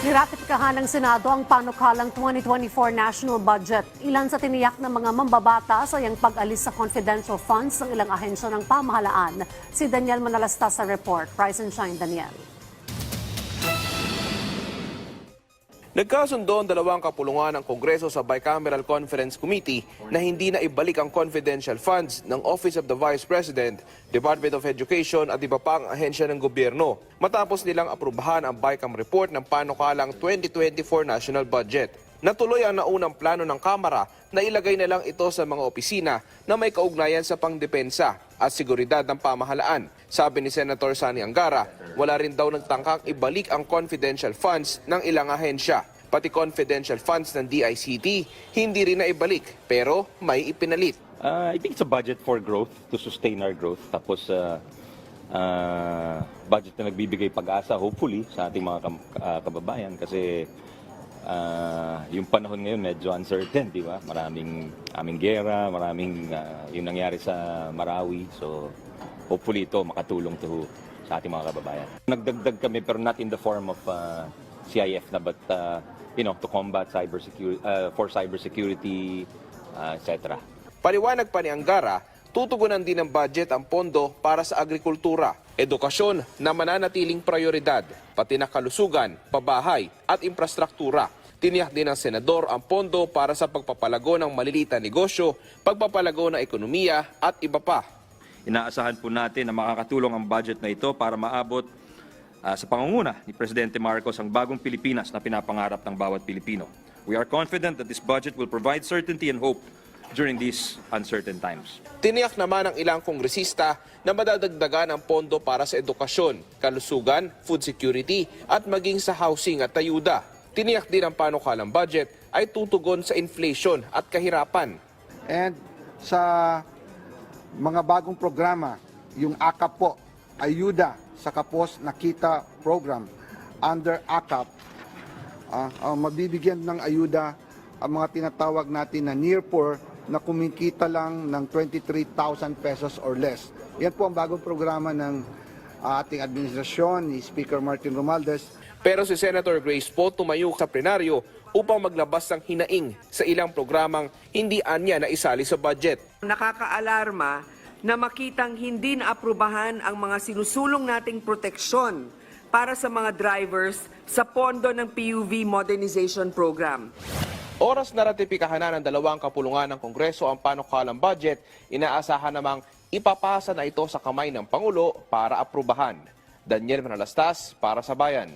Niratifikahan ng Senado ang panukalang 2024 national budget. Ilan sa tiniyak ng mga mambabata sa iyang pag-alis sa confidential funds ng ilang ahensya ng pamahalaan. Si Daniel Manalasta sa report. Rise and shine, Daniel. Nagkasundo ang dalawang kapulungan ng Kongreso sa Bicameral Conference Committee na hindi na ibalik ang confidential funds ng Office of the Vice President, Department of Education at iba pang ahensya ng gobyerno matapos nilang aprubahan ang BICAM report ng panukalang 2024 national budget. Natuloy ang naunang plano ng Kamara na ilagay na lang ito sa mga opisina na may kaugnayan sa pangdepensa at seguridad ng pamahalaan. Sabi ni Senator Sani Angara, wala rin daw nagtangkang ibalik ang confidential funds ng ilang ahensya. Pati confidential funds ng DICT, hindi rin na ibalik pero may ipinalit. Uh, I think it's a budget for growth, to sustain our growth. Tapos, uh, uh, budget na nagbibigay pag-asa, hopefully, sa ating mga uh, kababayan. Kasi uh, yung panahon ngayon medyo uncertain, di ba? Maraming aming gera, maraming uh, yung nangyari sa Marawi. So, hopefully ito makatulong to sa ating mga kababayan. Nagdagdag kami pero not in the form of uh, CIF na but uh, you know to combat cybersecurity uh, for cybersecurity uh, etc. Paliwanag pa ni Angara, tutugunan din ng budget ang pondo para sa agrikultura, edukasyon na mananatiling prioridad, pati na kalusugan, pabahay at infrastruktura. Tiniyak din ng senador ang pondo para sa pagpapalago ng maliliit na negosyo, pagpapalago ng ekonomiya at iba pa. Inaasahan po natin na makakatulong ang budget na ito para maabot ah, sa pangunguna ni Presidente Marcos ang bagong Pilipinas na pinapangarap ng bawat Pilipino. We are confident that this budget will provide certainty and hope during these uncertain times. Tiniyak naman ng ilang kongresista na madadagdagan ang pondo para sa edukasyon, kalusugan, food security at maging sa housing at ayuda. Tiniyak din ang panukalang budget ay tutugon sa inflation at kahirapan. And sa mga bagong programa, yung AKAP po, Ayuda sa Kapos Nakita Program, under AKAP, ah, ah, mabibigyan ng ayuda ang mga tinatawag natin na near poor na kumikita lang ng 23,000 pesos or less. Yan po ang bagong programa ng ah, ating administrasyon ni Speaker Martin Romualdez Pero si Senator Grace Poe tumayo sa plenaryo upang maglabas ng hinaing sa ilang programang hindi anya na isali sa budget. nakakaalarma na makitang hindi naaprubahan ang mga sinusulong nating proteksyon para sa mga drivers sa pondo ng PUV Modernization Program. Oras na ratipikahan na ng dalawang kapulungan ng Kongreso ang panukalang budget, inaasahan namang ipapasa na ito sa kamay ng Pangulo para aprubahan. Daniel Manalastas para sa Bayan.